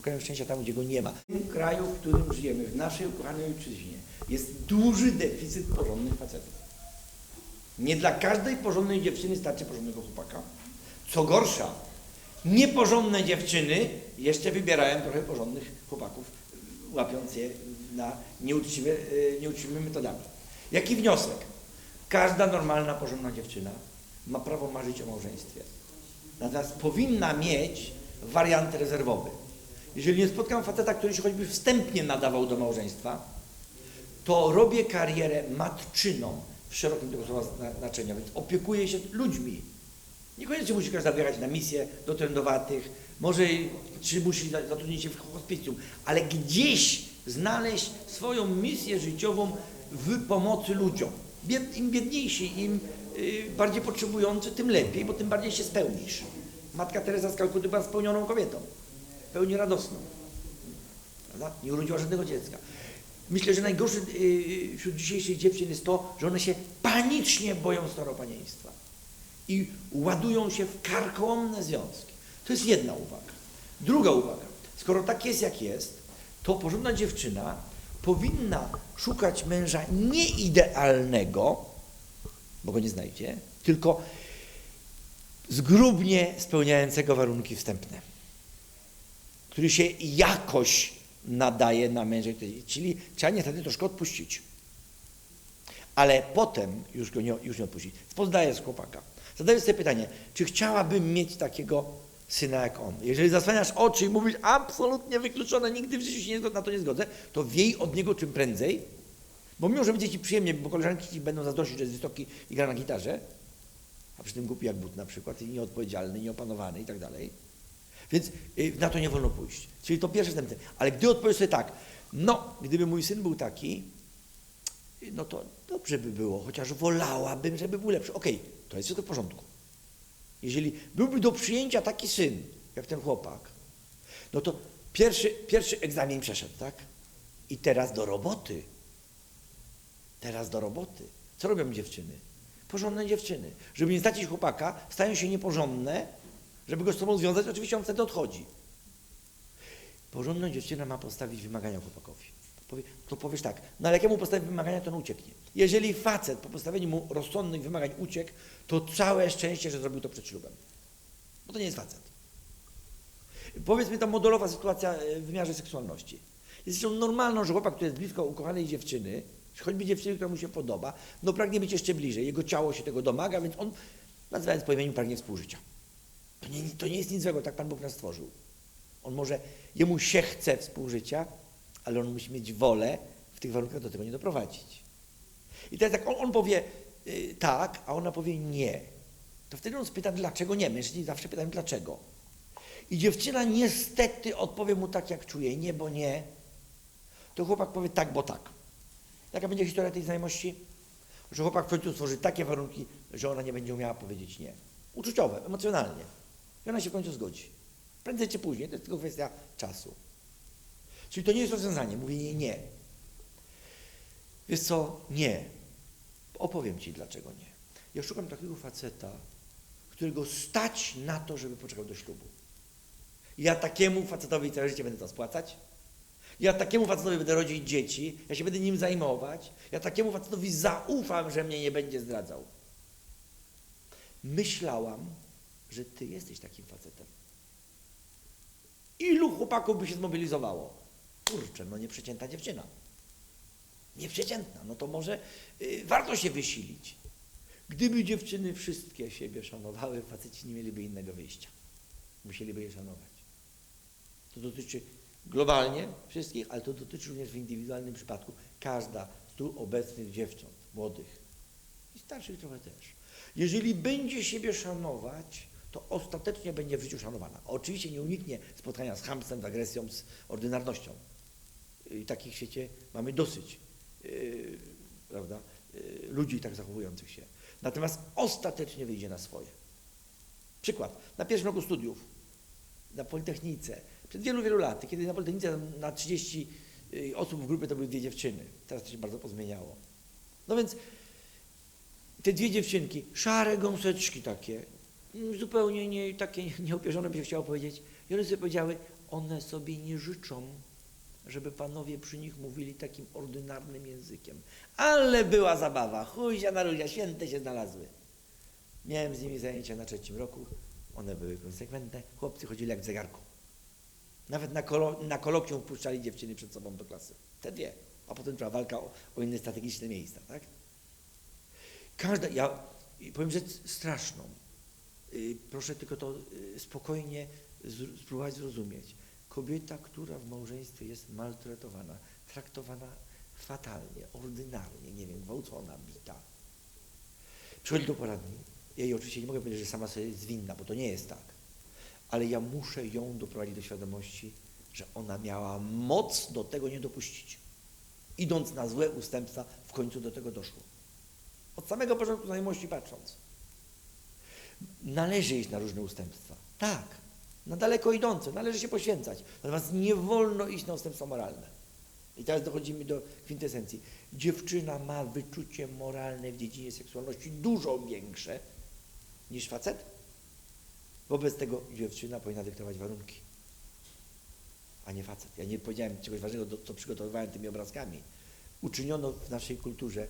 Szukają szczęścia tam, gdzie go nie ma. W tym kraju, w którym żyjemy, w naszej ukochanej ojczyźnie, jest duży deficyt porządnych facetów. Nie dla każdej porządnej dziewczyny starczy porządnego chłopaka. Co gorsza, nieporządne dziewczyny jeszcze wybierają trochę porządnych chłopaków, łapiąc je na nieuczciwe, e, nieuczciwymi metodami. Jaki wniosek? Każda normalna, porządna dziewczyna ma prawo marzyć o małżeństwie. Natomiast powinna mieć wariant rezerwowy. Jeżeli nie spotkam faceta, który się choćby wstępnie nadawał do małżeństwa, to robię karierę matczyną w szerokim tego słowa zna- znaczenia, więc opiekuję się ludźmi. Niekoniecznie musi każda wyjechać na misję do trędowatych, może czy musi za- zatrudnić się w hospicjum, ale gdzieś znaleźć swoją misję życiową w pomocy ludziom. Bied, Im biedniejsi, im y, bardziej potrzebujący, tym lepiej, bo tym bardziej się spełnisz. Matka Teresa z Kalkuty była spełnioną kobietą, pełni radosną. Prawda? Nie urodziła żadnego dziecka. Myślę, że najgorsze y, wśród dzisiejszych dziewczyn jest to, że one się panicznie boją staropanieństwa i ładują się w karkołomne związki. To jest jedna uwaga. Druga uwaga. Skoro tak jest, jak jest, to porządna dziewczyna powinna szukać męża nie idealnego, bo go nie znajdzie, tylko zgrubnie spełniającego warunki wstępne, który się jakoś nadaje na męża, czyli trzeba niestety troszkę odpuścić. Ale potem już go nie, już nie odpuścić. Poznaję z chłopaka. Zadaję sobie pytanie, czy chciałabym mieć takiego syna jak on? Jeżeli zasłaniasz oczy i mówisz absolutnie wykluczone, nigdy w życiu się nie, na to nie zgodzę, to wiej od niego czym prędzej, bo mimo, że będzie ci przyjemnie, bo koleżanki ci będą zazdrościć, że jest wysoki i gra na gitarze, a przy tym głupi jak but na przykład, i nieodpowiedzialny, nieopanowany i tak dalej. Więc y, na to nie wolno pójść. Czyli to pierwsze wstępne. Ale gdy odpowiesz sobie tak, no, gdyby mój syn był taki, no to dobrze by było, chociaż wolałabym, żeby był lepszy. Okej, to jest wszystko w porządku. Jeżeli byłby do przyjęcia taki syn, jak ten chłopak, no to pierwszy, pierwszy egzamin przeszedł, tak? I teraz do roboty. Teraz do roboty. Co robią dziewczyny? Porządne dziewczyny. Żeby nie stracić chłopaka, stają się nieporządne, żeby go z sobą związać, oczywiście on wtedy odchodzi. Porządna dziewczyna ma postawić wymagania chłopakowi. Powie, to powiesz tak, no ale jak ja mu postawię wymagania, to on ucieknie. Jeżeli facet po postawieniu mu rozsądnych wymagań uciekł, to całe szczęście, że zrobił to przed ślubem. Bo to nie jest facet. Powiedzmy ta modelowa sytuacja e, w wymiarze seksualności. Jest zresztą normalną, że chłopak, który jest blisko ukochanej dziewczyny, choćby dziewczyny, która mu się podoba, no pragnie być jeszcze bliżej. Jego ciało się tego domaga, więc on, nazywając po imieniu, pragnie współżycia. To nie, to nie jest nic złego, tak Pan Bóg nas stworzył. On może, jemu się chce współżycia, ale on musi mieć wolę w tych warunkach do tego nie doprowadzić. I teraz jak on, on powie y, tak, a ona powie nie, to wtedy on spyta, dlaczego nie. Mężczyźni zawsze pytają, dlaczego. I dziewczyna niestety odpowie mu tak, jak czuje, nie, bo nie. To chłopak powie tak, bo tak. Jaka będzie historia tej znajomości? Że chłopak w końcu stworzy takie warunki, że ona nie będzie umiała powiedzieć nie. Uczuciowe, emocjonalnie. I ona się w końcu zgodzi. Prędzej czy później, to jest tylko kwestia czasu. Czyli to nie jest rozwiązanie, mówienie nie. Wiesz co? Nie. Opowiem Ci, dlaczego nie. Ja szukam takiego faceta, którego stać na to, żeby poczekał do ślubu. Ja takiemu facetowi całe życie będę to spłacać. Ja takiemu facetowi będę rodzić dzieci. Ja się będę nim zajmować. Ja takiemu facetowi zaufam, że mnie nie będzie zdradzał. Myślałam, że Ty jesteś takim facetem. Ilu chłopaków by się zmobilizowało? Kurczę, no nieprzeciętna dziewczyna. Nieprzeciętna, no to może y, warto się wysilić. Gdyby dziewczyny wszystkie siebie szanowały, faceci nie mieliby innego wyjścia. Musieliby je szanować. To dotyczy globalnie wszystkich, ale to dotyczy również w indywidualnym przypadku. Każda z tu obecnych dziewcząt, młodych i starszych trochę też. Jeżeli będzie siebie szanować, to ostatecznie będzie w życiu szanowana. Oczywiście nie uniknie spotkania z chamstwem, z agresją, z ordynarnością. I takich w świecie mamy dosyć, yy, prawda, yy, ludzi tak zachowujących się. Natomiast ostatecznie wyjdzie na swoje. Przykład. Na pierwszym roku studiów, na Politechnice, przed wielu, wielu laty, kiedy na Politechnice na 30 yy, osób w grupie to były dwie dziewczyny. Teraz to się bardzo pozmieniało. No więc te dwie dziewczynki, szare gąseczki takie, zupełnie nie, takie nieopierzone by się chciało powiedzieć. I one sobie powiedziały, one sobie nie życzą, żeby panowie przy nich mówili takim ordynarnym językiem. Ale była zabawa, chujzia na ludzia, święte się znalazły. Miałem z nimi zajęcia na trzecim roku, one były konsekwentne, chłopcy chodzili jak w zegarku. Nawet na, kolo, na kolokwium wpuszczali dziewczyny przed sobą do klasy. Te dwie. A potem była walka o, o inne strategiczne miejsca, tak? Każda, ja powiem rzecz straszną. Y, proszę tylko to y, spokojnie spróbować zrozumieć. Kobieta, która w małżeństwie jest maltretowana, traktowana fatalnie, ordynarnie, nie wiem, gwałcona, bita, przychodzi do poradni. Ja jej oczywiście nie mogę powiedzieć, że sama sobie jest winna, bo to nie jest tak. Ale ja muszę ją doprowadzić do świadomości, że ona miała moc do tego nie dopuścić. Idąc na złe ustępstwa, w końcu do tego doszło. Od samego początku znajomości patrząc. Należy iść na różne ustępstwa. Tak, na daleko idące, należy się poświęcać. Natomiast nie wolno iść na ustępstwa moralne. I teraz dochodzimy do kwintesencji. Dziewczyna ma wyczucie moralne w dziedzinie seksualności dużo większe niż facet. Wobec tego dziewczyna powinna dyktować warunki, a nie facet. Ja nie powiedziałem czegoś ważnego, co przygotowywałem tymi obrazkami. Uczyniono w naszej kulturze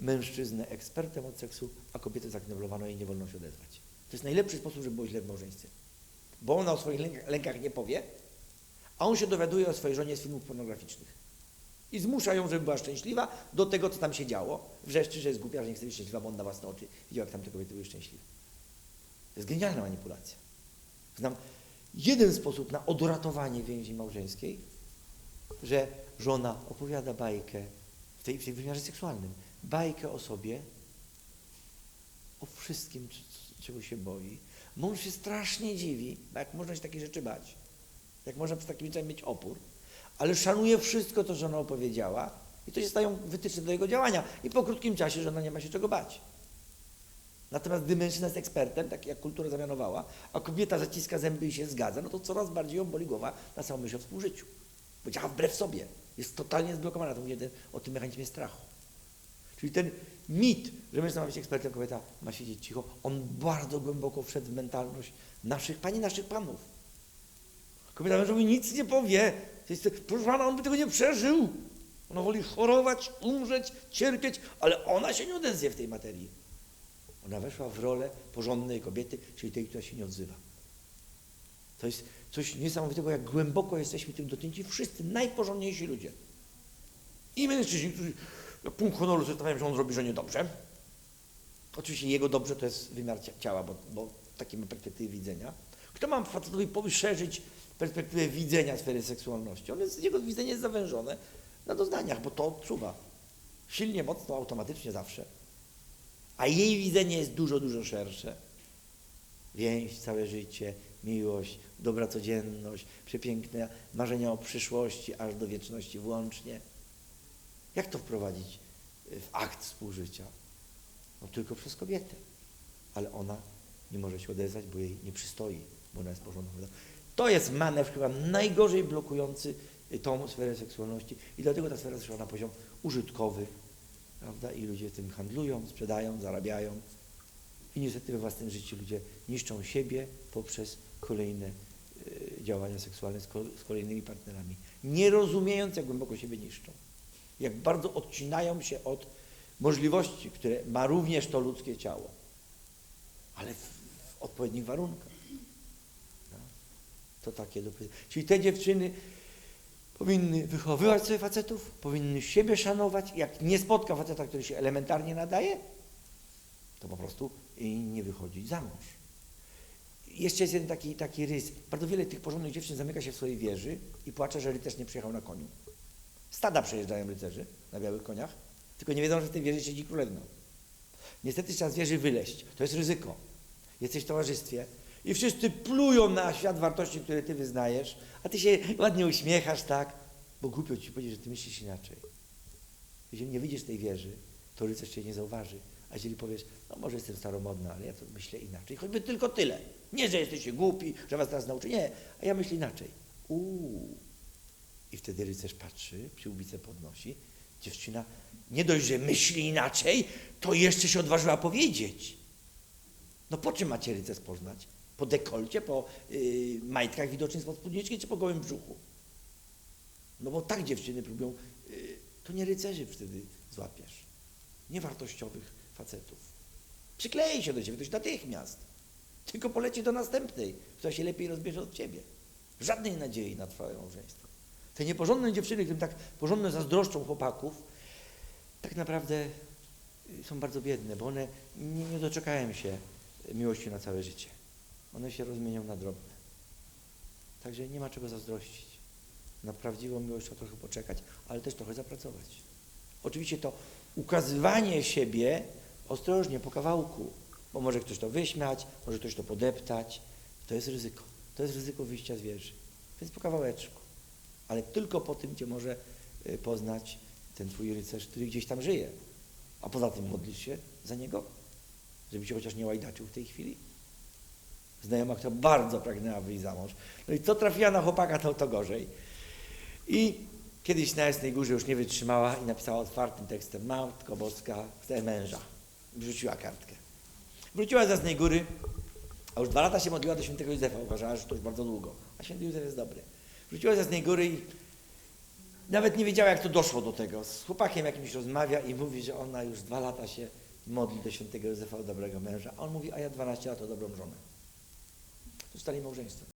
mężczyznę ekspertem od seksu, a kobietę zakneblowano i nie wolno się odezwać. To jest najlepszy sposób, żeby było źle w małżeństwie. Bo ona o swoich lękach, nie powie, a on się dowiaduje o swojej żonie z filmów pornograficznych. I zmusza ją, żeby była szczęśliwa do tego, co tam się działo. Wrzeszczy, że jest głupia, że nie chce być szczęśliwa, bo on na własne oczy widział, jak tam te kobiety były szczęśliwe. To jest genialna manipulacja. Znam jeden sposób na odratowanie więzi małżeńskiej, że żona opowiada bajkę w tej, w tej wymiarze seksualnym, bajkę o sobie, o wszystkim, czego się boi. Mąż się strasznie dziwi, jak można się takie rzeczy bać, jak można przy takim rzeczach mieć opór, ale szanuje wszystko to, że ona opowiedziała i to się stają wytyczne do jego działania i po krótkim czasie żona nie ma się czego bać. Natomiast gdy mężczyzna jest ekspertem, tak jak kultura zamianowała, a kobieta zaciska zęby i się zgadza, no to coraz bardziej ją boli głowa na samą myśl o współżyciu. Bo działa wbrew sobie. Jest totalnie zblokowana. To mówię o tym mechanizmie strachu. Czyli ten mit, że mężczyzna ma być ekspertem, kobieta ma siedzieć cicho, on bardzo głęboko wszedł w mentalność naszych pani, naszych panów. Kobieta mężowi nic nie powie. Proszę pana, on by tego nie przeżył. Ona woli chorować, umrzeć, cierpieć, ale ona się nie odezwie w tej materii. Ona weszła w rolę porządnej kobiety, czyli tej, która się nie odzywa. To jest coś niesamowitego, jak głęboko jesteśmy tym dotknięci wszyscy najporządniejsi ludzie. I mężczyźni, którzy punkt honoru zostawiają, że on robi, że niedobrze. Oczywiście jego dobrze to jest wymiar ciała, bo, bo takie ma perspektywy widzenia. Kto ma facetowi poszerzyć perspektywę widzenia sfery seksualności? On jest, jego widzenie jest zawężone na doznaniach, bo to odczuwa. Silnie, mocno, automatycznie zawsze. A jej widzenie jest dużo, dużo szersze. Więź, całe życie, miłość, dobra codzienność, przepiękne marzenia o przyszłości, aż do wieczności włącznie. Jak to wprowadzić w akt współżycia? No tylko przez kobietę. Ale ona nie może się odezwać, bo jej nie przystoi, bo ona jest porządna. To jest manewr chyba najgorzej blokujący tą sferę seksualności i dlatego ta sfera zeszła na poziom użytkowy, prawda? I ludzie tym handlują, sprzedają, zarabiają. I niestety we własnym życiu ludzie niszczą siebie poprzez kolejne y, działania seksualne z kolejnymi partnerami, nie rozumiejąc, jak głęboko siebie niszczą. Jak bardzo odcinają się od możliwości, które ma również to ludzkie ciało, ale w, w odpowiednich warunkach. No. To takie Czyli te dziewczyny powinny wychowywać sobie facetów, powinny siebie szanować. Jak nie spotka faceta, który się elementarnie nadaje, to po prostu nie wychodzić za mąż. Jeszcze jest jeden taki, taki rys. Bardzo wiele tych porządnych dziewczyn zamyka się w swojej wieży i płacze, że rycerz nie przyjechał na koniu. Stada przejeżdżają rycerzy na białych koniach, tylko nie wiedzą, że w tej wieży siedzi królewna. Niestety trzeba z wieży wyleść. To jest ryzyko. Jesteś w towarzystwie i wszyscy plują na świat wartości, które ty wyznajesz, a ty się ładnie uśmiechasz, tak? Bo głupio ci powiedzieć, że ty myślisz inaczej. Jeżeli nie wyjdziesz z tej wieży, to rycerz cię nie zauważy. A jeżeli powiesz, no może jestem staromodna, ale ja to myślę inaczej. Choćby tylko tyle. Nie, że jesteście głupi, że was teraz nauczy. Nie, a ja myślę inaczej. Uuu. I wtedy rycerz patrzy, przyłbicę podnosi. Dziewczyna nie dość, że myśli inaczej, to jeszcze się odważyła powiedzieć. No po czym macie rycerz poznać? Po dekolcie, po y, majtkach widocznych spod spódniczki, czy po gołym brzuchu? No bo tak dziewczyny próbują, y, to nie rycerzy wtedy złapiesz, niewartościowych facetów. Przyklei się do ciebie ktoś natychmiast, tylko poleci do następnej, która się lepiej rozbierze od ciebie. Żadnej nadziei na trwałe małżeństwo. Te nieporządne dziewczyny, którym tak porządne zazdroszczą chłopaków, tak naprawdę y, są bardzo biedne, bo one nie, nie doczekają się miłości na całe życie. One się rozmienią na drobne. Także nie ma czego zazdrościć. Na prawdziwą miłość trzeba trochę poczekać, ale też trochę zapracować. Oczywiście to ukazywanie siebie ostrożnie, po kawałku, bo może ktoś to wyśmiać, może ktoś to podeptać. To jest ryzyko. To jest ryzyko wyjścia z wieży. Więc po kawałeczku. Ale tylko po tym cię może y, poznać ten twój rycerz, który gdzieś tam żyje. A poza tym modlisz się za niego, żeby się chociaż nie łajdaczył w tej chwili. Znajoma, która bardzo pragnęła wyjść za mąż. No i co trafiła na chłopaka, to, to gorzej. I kiedyś na Jasnej Górze już nie wytrzymała i napisała otwartym tekstem Matko Boska, chcę męża. Wrzuciła kartkę. Wróciła z Jasnej Góry, a już dwa lata się modliła do świętego Józefa. Uważała, że to już bardzo długo. A święty Józef jest dobry. Wróciła z Jasnej Góry i nawet nie wiedziała, jak to doszło do tego. Z chłopakiem jakimś rozmawia i mówi, że ona już dwa lata się modli do świętego Józefa o dobrego męża. A on mówi, a ja 12 lat o dobrą żonę. Zostali małżeństwem.